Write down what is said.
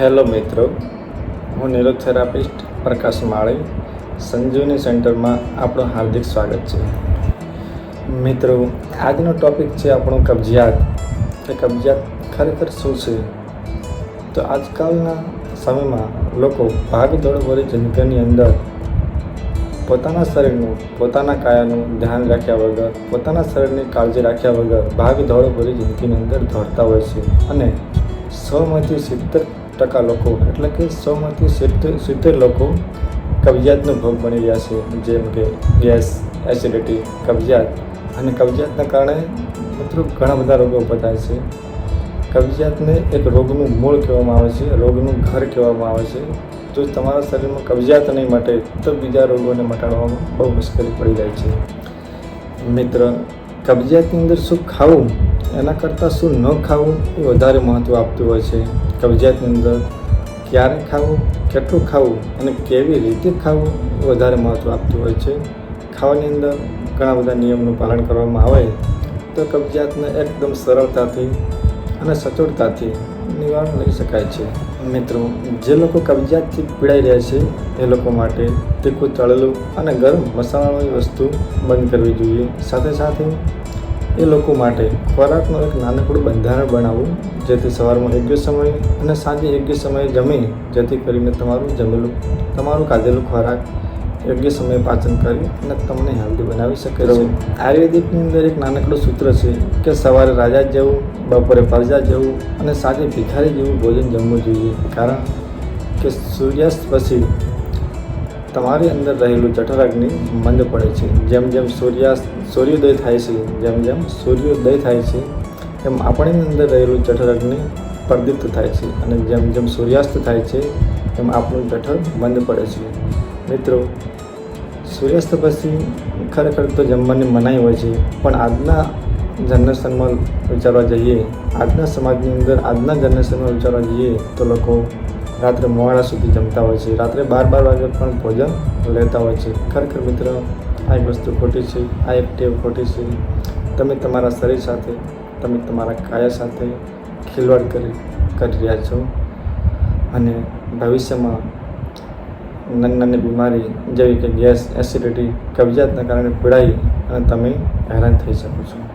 Hello મિત્રો, હું ન્યુરોથેરાપિસ્ટ therapist પ્રકાશ માળી, સંજીવની સેન્ટરમાં આપણું હાર્દિક સ્વાગત છે. મિત્રો, આજનો ટોપિક છે આપણો કબજિયાત. કે કબજિયાત ખરેખર શું છે? તો આજકાલના સમયમાં લોકો ભાગદોડ ભરી જિંદગીની અંદર પોતાના શરીરનું, પોતાના કાયાનું ધ્યાન રાખ્યા વગર, પોતાના શરીરની કાળજી રાખ્યા વગર ભાગદોડ ભરી જિંદગીની અંદર દોડતા હોય છે. અને સોમાંથી સિત્તેર ટકા લોકો, એટલે કે સોમાંથી સિત્તેર સિત્તેર લોકો કબજિયાતનો ભોગ બની રહ્યા છે, જેમ કે ગેસ, એસિડિટી, કબજિયાત. અને કબજિયાતના કારણે મિત્રો ઘણા બધા રોગો ઊભા થાય છે. કબજિયાતને એક રોગનું મૂળ કહેવામાં આવે છે, રોગનું ઘર કહેવામાં આવે છે. જો તમારા શરીરમાં કબજિયાત નહીં મટે, તો બીજા રોગોને મટાડવામાં બહુ મુશ્કેલી પડી જાય છે. મિત્ર, કબજિયાતની અંદર શું ખાવું? એના કરતાં શું ન ખાવું એ વધારે મહત્ત્વ આપતું હોય છે. કબજિયાતની અંદર ક્યારે ખાવું, કેટલું ખાવું અને કેવી રીતે ખાવું વધારે મહત્ત્વ આપતું હોય છે. ખાવાની અંદર ઘણા બધા નિયમનું પાલન કરવામાં આવે તો કબજિયાતને એકદમ સરળતાથી અને સચોટતાથી નિવારણ લઈ શકાય છે. મિત્રો, જે લોકો કબજિયાતથી પીડાઈ રહ્યા છે, એ લોકો માટે તીખું, તળેલું અને ગરમ મસાલાવાળી વસ્તુ બંધ કરવી જોઈએ. સાથે સાથે એ લોકો માટે ખોરાકનું એક નાનકડું બંધારણ બનાવવું જેથી સવારમાં યોગ્ય સમય અને સાંજે યોગ્ય સમયે જમી જેથી કરીને તમારું જમેલું તમારું ખાધેલું ખોરાક યોગ્ય સમયે પાચન કરી અને તમને હેલ્ધી બનાવી શકે છે. આયુર્વેદિકની અંદર એક નાનકડું સૂત્ર છે કે સવારે રાજા જેવું બપોરે પરજા જેવું અને સાંજે ભિખારી જેવું ભોજન જમવું જોઈએ. કારણ કે સૂર્યાસ્ત પછી તમારી અંદર રહેલું જઠરાગ્નિ મંદ પડે છે. જેમ જેમ સૂર્યાસ્ત સૂર્યોદય થાય છે, જેમ જેમ સૂર્યોદય થાય છે, એમ આપણી અંદર રહેલું જઠરાગ્નિ પ્રદીપ્ત થાય છે અને જેમ જેમ સૂર્યાસ્ત થાય છે, એમ આપણું જઠર બંધ પડે છે. મિત્રો, સૂર્યાસ્ત પછી ખરેખર તો જમવાની મનાઈ હોય છે, પણ આજના જનરેશનમાં વિચારવા જઈએ, આજના સમાજની અંદર આજના જનરેશનમાં વિચારવા જઈએ તો લોકો રાત્રે મોડા સુધી જમતા હોય છે. રાત્રે બાર બાર વાગે પણ ભોજન લેતા હોય છે. ખરેખર મિત્ર, આ એક વસ્તુ ખોટી છે, આ એક ટેવ ખોટી છે. તમે તમારા શરીર સાથે, તમે તમારા કાયા સાથે ખિલવાડ કરી કરી રહ્યા છો. અને ભવિષ્યમાં નાની નાની બીમારી જેવી કે ગેસ, એસિડિટી, કબજિયાતના કારણે પીડાઈ અને તમે હેરાન થઈ શકો છો.